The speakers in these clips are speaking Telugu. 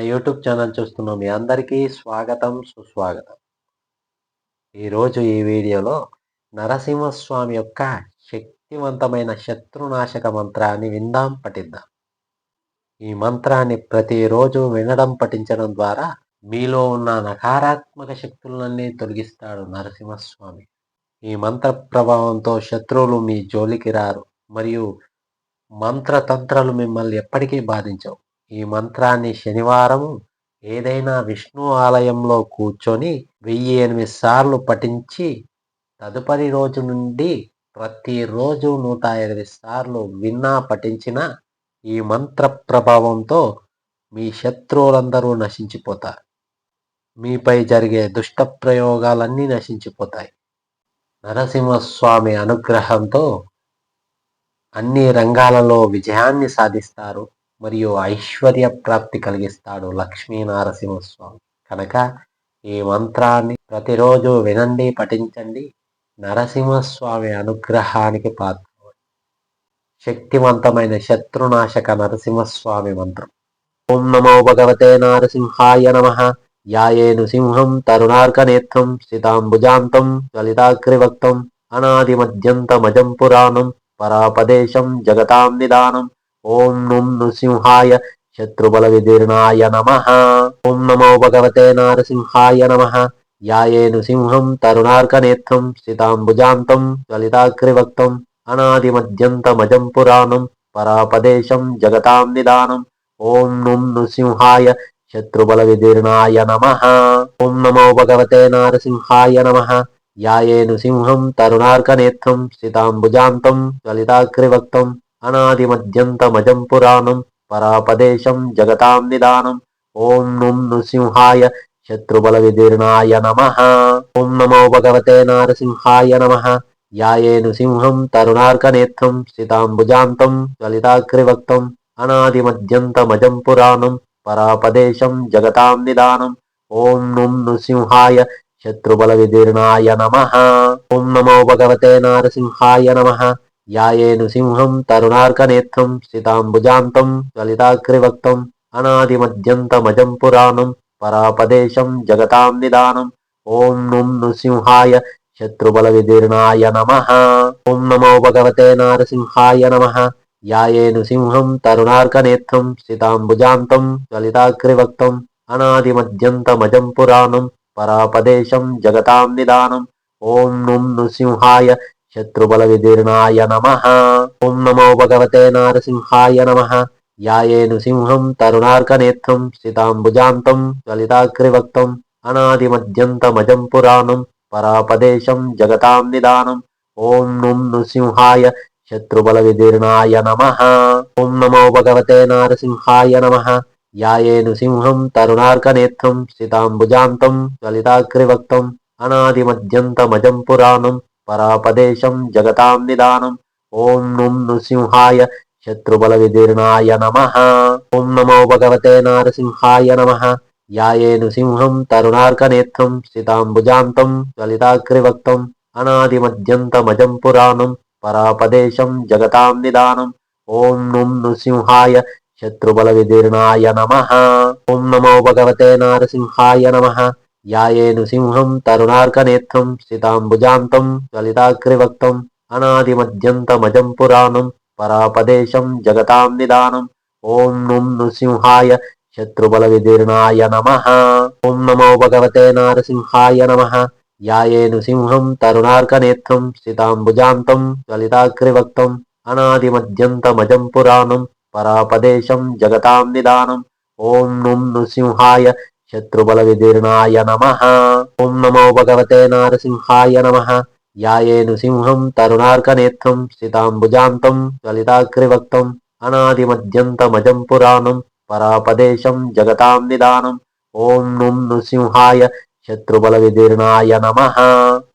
యూట్యూబ్ ఛానల్ చూస్తున్న మీ అందరికీ స్వాగతం సుస్వాగతం. ఈరోజు ఈ వీడియోలో నరసింహస్వామి యొక్క శక్తివంతమైన శత్రునాశక మంత్రాన్ని విందాం పఠిద్దాం. ఈ మంత్రాన్ని ప్రతిరోజు వినడం పఠించడం ద్వారా మీలో ఉన్న నకారాత్మక శక్తులన్నీ తొలగిస్తాడు నరసింహస్వామి. ఈ మంత్ర ప్రభావంతో శత్రువులు మీ జోలికి రారు మరియు మంత్రతంత్రాలు మిమ్మల్ని ఎప్పటికీ బాధించవు. ఈ మంత్రాన్ని శనివారం ఏదైనా విష్ణు ఆలయంలో కూర్చొని వెయ్యి ఎనిమిది సార్లు పఠించి తదుపరి రోజు నుండి ప్రతిరోజు నూట ఎనిమిది సార్లు విన్నా పఠించిన ఈ మంత్ర ప్రభావంతో మీ శత్రువులందరూ నశించిపోతారు. మీపై జరిగే దుష్ట ప్రయోగాలన్నీ నశించిపోతాయి. నరసింహస్వామి అనుగ్రహంతో అన్ని రంగాలలో విజయాన్ని సాధిస్తారు. మరియు ఐశ్వర్య ప్రాప్తి కలిగిస్తాడు లక్ష్మీ నరసింహస్వామి కనుక ఈ మంత్రాన్ని ప్రతిరోజు వినండి పఠించండి. నరసింహస్వామి అనుగ్రహానికి పాత్ర శక్తివంతమైన శత్రునాశక నరసింహస్వామి మంత్రం. ఓం నమో భగవతే నారసింహాయ నమ. యాయేను సింహం తరుణార్కనేత్రం స్థితాంబుజాంతం లలితాగ్రివక్తం అనాదిమద్యంతమజం పురాణం పరాపదేశం జగతాం నిదానం ఓం నుం నృసింహాయ శత్రుబల విదీర్ణాయ నమ. ఓం నమో భగవతే నారసింహాయ నమ. యాయే నృసింహం తరుణార్కనేత్రం స్థితాంబుజాంతం లలితాగ్రివక్తం అనాదిమద్యంతమజం పురాణం పరాపదేశం జగతాం నిదానం ఓం నుం నృసింహాయ శత్రుబల విదీర్ణాయ నమ. ఓం నమో భగవతే నారసింహాయ నమ. యాయే నృసింహం తరుణార్కనేత్రం స్థితాంబుజాంతం లలితాగ్రివక్తం అనాదిమద్యంతమజం పురాణం పరాపదేశం జగతాం నిదానం ఓం నుం నృసింహాయ శత్రుబల విదీర్ణాయ నమ ఓం నమో భగవతే నారసింహాయ నమ యాయే నృసింహం తరుణార్కనేత్రం స్థితాంబుజాంతం లలితాగ్రివక్తం అనాదిమద్యంతమజం పురాణం పరాపదేశం జగతాం నిదానం ఓం నుం నృసింహాయ శత్రుబల విదీర్ణాయ నమ ఓం నమో భగవతే నారసింహాయ నమ యాయేను సింహం తరుణార్కనేత్రం స్థితాంబుజాంతం లలితాగ్రివక్తం అనాదిమద్యంతమజం పురాణం పరాపదేశం జగతాం నిదానం ఓం నుం నృసింహాయ శత్రుబల విదీర్ణాయ నమ ఓం నమో భగవతే నారసింహాయ నమ యాయేను సింహం తరుణార్కనేత్రం స్థితాంబుజాంతం లలితాగ్రివక్తం అనాదిమద్యంతమజం పురాణం పరాపదేశం జగతాం నిదానం ఓం నుం నృసింహాయ శత్రుబల విదీర్ణాయ నమ. ఓం నమో భగవతే నారసింహాయ నమ. యాయేను సింహం తరుణార్కనేత్రం స్థితాంబుజాంతం లలితాగ్రివక్తం అనాదిమద్యంతమజం పురాణం పరాపదేశం జగతాం నిదానం ఓం నుం నృసింహాయ శత్రుబల విదీర్ణాయ నమ. ఓం నమో భగవతే నారసింహాయ నమ. యాయేను సింహం తరుణార్కనేత్రం స్థితాంబుజాంతం లలితాగ్రివక్తం అనాదిమద్యంతమజం పురాణం పరాపదేశం జగతాం నిదానం. ఓం నుం నృసింహాయ శత్రుబల విదీర్ణాయ నమ. ఓం నమో భగవతే నారసింహాయ నమ. యాయే నృసింహం తరుణార్కనేత్రం స్థితాంబుజాంతం లలితాగ్రివక్తం అనాదిమద్యంతమజం పురాణం పరాపదేశం జగతాం నిదానం. ఓం నుం నృసింహాయ శత్రుబల విదీర్ణాయ నమ. ఓం నమో భగవతే నారసింహాయ నమ. యాయేను సింహం తరుణార్కనేత్రం స్థితాంబుజాంతం లలితాగ్రివక్తం అనాదిమద్యంతమజం పురాణం పరాపదేశం జగతాం నిదానం ఓం నుం నృసింహాయ శత్రుబల విదీర్ణాయ నమ. ఓం నమో భగవతే నారసింహాయ నమ. యాయేను సింహం తరుణార్కనేత్రం స్థితాంబుజాంతం లలితాగ్రివక్తం అనాదిమద్యంతమజం పురాణం పరాపదేశం జగతాం నిదానం ఓం నుం నృసింహాయ శత్రుబల విదీర్ణాయ నమ. ఓం నమో భగవతే నారసింహాయ నమ. యాయేను సింహం తరుణార్కనేత్రం స్థితాంబుజాంతం లలితాగ్రివక్తం అనాదిమద్యంతమజం పురాణం పరాపదేశం జగతాం నిదానం ఓం నుం నృసింహాయ శత్రుబల విదీర్ణాయ నమ.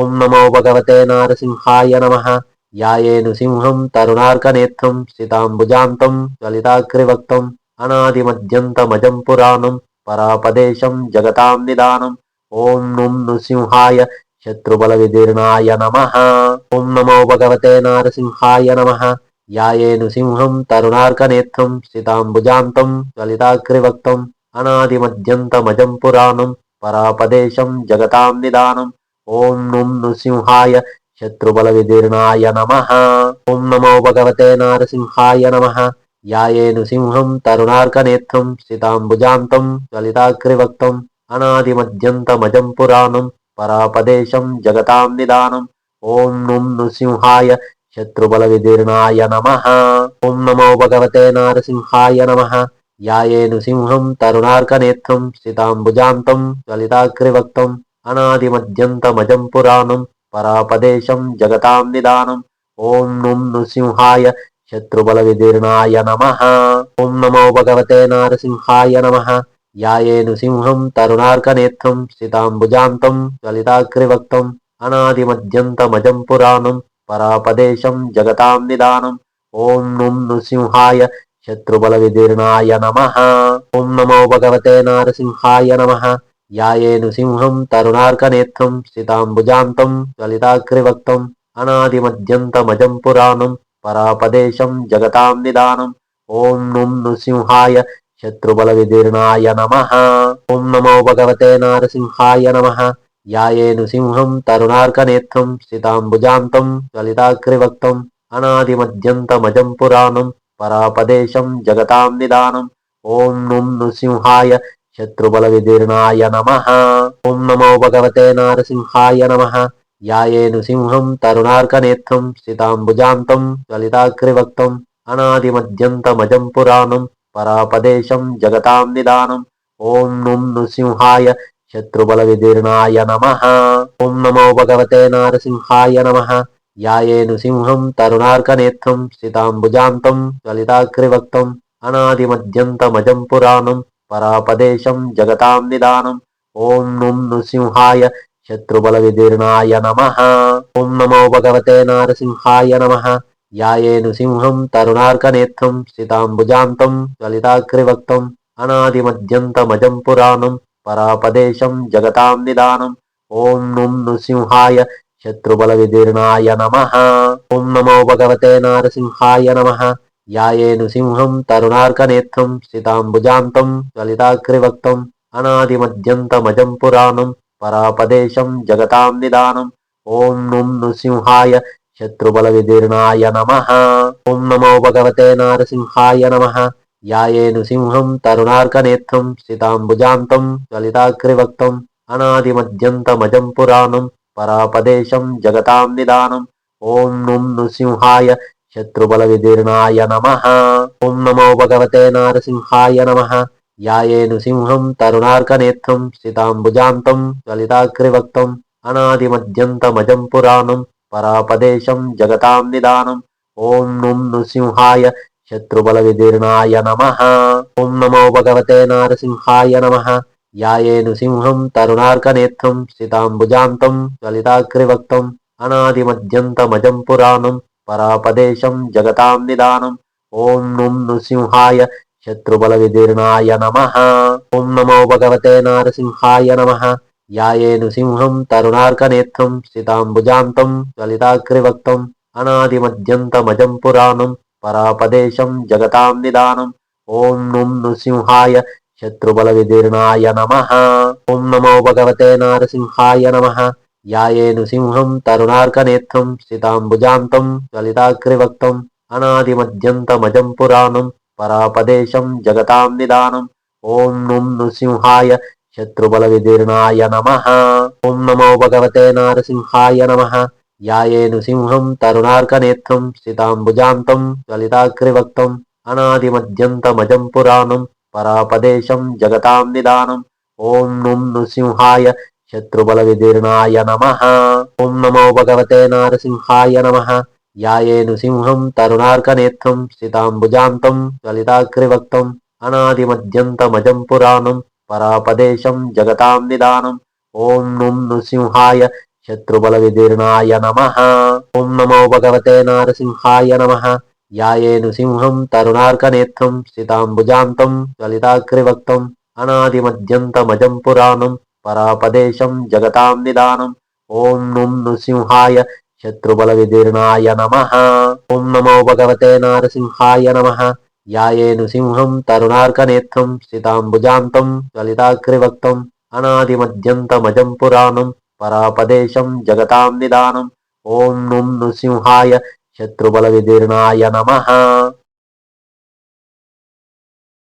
ఓం నమో భగవతే నారసింహాయ నమ. యాయేను సింహం తరుణార్కనేత్రం స్థితాంబుజాంతం లలితాగ్రివక్తం అనాదిమద్యంతమజం పురాణం పరాపదేశం జగతాం నిదానం. ఓం నుం నృసింహాయ శత్రుబల విదీర్ణాయ నమ. ఓం నమో భగవతే నారసింహాయ నమ. యాయే నృసింహం తరుణార్కనేత్రం స్థితాంబుజాంతం లలితాగ్రివక్తం అనాదిమద్యంతమజం పురాణం పరాపదేశం జగతాం నిదానం. ఓం నుం నృసింహాయ శత్రుబల విదీర్ణాయ నమ. ఓం నమో భగవతే నారసింహాయ నమ. యాయేను సింహం తరుణార్కనేత్రం స్థితాంబుజాంతం చలితాగ్రివక్తం అనాదిమద్యంతమజం పురాణం పరాపదేశం జగతాం నిదానం ఓం నుం నృసింహాయ శత్రుబల విదీర్ణాయ నమ ఓం నమో భగవతే నారసింహాయ నమ యాయేను సింహం తరుణార్కనేత్రం స్థితాంబుజాంతం చలితాగ్రివక్తం అనాదిమద్యంతమజం పురాణం పరాపదేశం జగతాం నిదానం ఓం నుం నృసింహాయ శత్రుబల విదీర్ణాయ నమ. ఓం నమో భగవతే నారసింహాయ నమ. యాయేను సింహం తరుణార్కనేత్రం స్థితాంబుజాంతం చలితాగ్రివక్తం అనాదిమద్యంతమజం పురాణం పరాపదేశం జగతాం నిదానం ఓం నుం నృసింహాయ శత్రుబల విదీర్ణాయ నమ. ఓం నమో భగవతే నారసింహాయ నమ. యాయేను సింహం తరుణార్కనేత్రం స్థితాంబుజాంతం చలితాగ్రివక్తం అనాదిమద్యంతమజం పురాణం పరాపదేశం జగతాం నిదానం. ఓం నుం నృసింహాయ శత్రుబల విదీర్ణాయ నమ. ఓం నమో భగవతే నారసింహాయ నమ. యాయే నృసింహం తరుణార్కనేత్రం స్థితాంబుజాంతం లలితాగ్రివక్తం అనాదిమద్యంతమజం పురాణం పరాపదేశం జగతాం నిదానం. ఓం నుం నృసింహాయ శత్రుబల విదీర్ణాయ నమ. ఓం నమో భగవతే నారసింహాయ నమ. యాయేను సింహం తరుణార్కనేత్రం స్థితాంబుజాంతం చలితాగ్రివక్తం అనాదిమద్యంతమజం పురాణం పరాపదేశం జగతాం నిదానం ఓం నుం నృసింహాయ శత్రుబల విదీర్ణాయ నమ ఓం నమో భగవతే నారసింహాయ నమ యాయేను సింహం తరుణార్కనేత్రం స్థితాంబుజాంతం చలితాగ్రివక్తం అనాదిమద్యంతమజం పురాణం పరాపదేశం జగతాం నిదానం ఓం నుం నృసింహాయ శత్రుబల విదీర్ణాయ నమ. ఓం నమో భగవతే నారసింహాయ నమ. యాయేను సింహం తరుణార్కనేత్రం స్థితాంబుజాంతం లలితాగ్రివక్తం అనాదిమద్యంతమజం పురాణం పరాపదేశం జగతాం నిదానం ఓం నుం నృసింహాయ శత్రుబల విదీర్ణాయ నమ. ఓం నమో భగవతే నారసింహాయ నమ. యాయేను సింహం తరుణార్కనేత్రం స్థితాంబుజాంతం లలితాగ్రివక్తం అనాదిమద్యంతమజం పురాణం పరాపదేశం జగతాం నిదానం. ఓం నుం నృసింహాయ శత్రుబల విదీర్ణాయ నమ. ఓం నమో భగవతే నారసింహాయ నమ. యాయే నృసింహం తరుణార్కనేత్రం స్థితాంబుజాంతం లలితాగ్రివక్తం అనాదిమద్యంతమజం పురాణం పరాపదేశం జగతాం నిదానం. ఓం నుం నృసింహాయ శత్రుబల విదీర్ణాయ నమ. ఓం నమో భగవతే నారసింహాయ నమ. యాయేను సింహం తరుణార్కనేత్రం స్థితాంబుజాంతం చలితాగ్రివక్తం అనాదిమద్యంతమజం పురాణం పరాపదేశం జగతాం నిదానం ఓం నుం నృసింహాయ శత్రుబల విదీర్ణాయ నమ ఓం నమో భగవతే నారసింహాయ నమ యాయేను సింహం తరుణార్కనేత్రం స్థితాంబుజాంతం చలితాగ్రివక్తం అనాదిమద్యంతమజం పురాణం పరాపదేశం జగతాం నిదానం ఓం నుం నృసింహాయ శత్రుబల విదీర్ణాయ నమ. ఓం నమో భగవతే నారసింహాయ నమ. యాయే నృసింహం తరుణార్కనేత్రం స్థితాంబుజాంతం చలితాగ్రివక్తం అనాదిమద్యంతమజం పురాణం పరాపదేశం జగతాం నిదానం ఓం నుం నృసింహాయ శత్రుబల విదీర్ణాయ నమ. ఓం నమో భగవతే నారసింహాయ నమ. యాయే నృసింహం తరుణార్కనేత్రం స్థితాంబుజాంతం చలితాగ్రివక్తం అనాదిమద్యంతమజం పురాణం పరాపదేశం జగతాం నిదానం. ఓం నుం నృసింహాయ శత్రుబల విదీర్ణాయ నమ. ఓం నమో భగవతే నారసింహాయ నమ. యాయే నృసింహం తరుణార్కనేత్రం స్థితాంబుజాంతం చలితాగ్రివక్తం అనాదిమద్యంతమజం పురాణం పరాపదేశం జగతాం నిదానం. ఓం నుం నృసింహాయ శత్రుబల విదీర్ణాయ నమ. ఓం నమో భగవతే నారసింహాయ నమ. యాయేను సింహం తరుణార్కనేత్రం స్థితాంబుజాంతం చలితాగ్రివక్తం అనాదిమద్యంతమజం పురాణం పరాపదేశం జగతాం నిదానం ఓం నుం నృసింహాయ శత్రుబల విదీర్ణాయ నమ. ఓం నమో భగవతే నారసింహాయ నమ. యాయేను సింహం తరుణార్కనేత్రం స్థితాంబుజాంతం చలితాగ్రివక్తం అనాదిమద్యంతమజం పురాణం పరాపదేశం జగతాం నిదానం ఓం నుం నృసింహాయ శత్రుబల విదీర్ణాయ నమ. ఓం నమో భగవతే నారసింహాయ నమ. యాయే నృసింహం తరుణార్కనేత్రం స్థితాంబుజాంతం లలితాగ్రివక్తం అనాదిమద్యంతమజం పురాణం పరాపదేశం జగతాం నిదానం. ఓం నుం నృసింహాయ శత్రుబల విదీర్ణాయ నమ.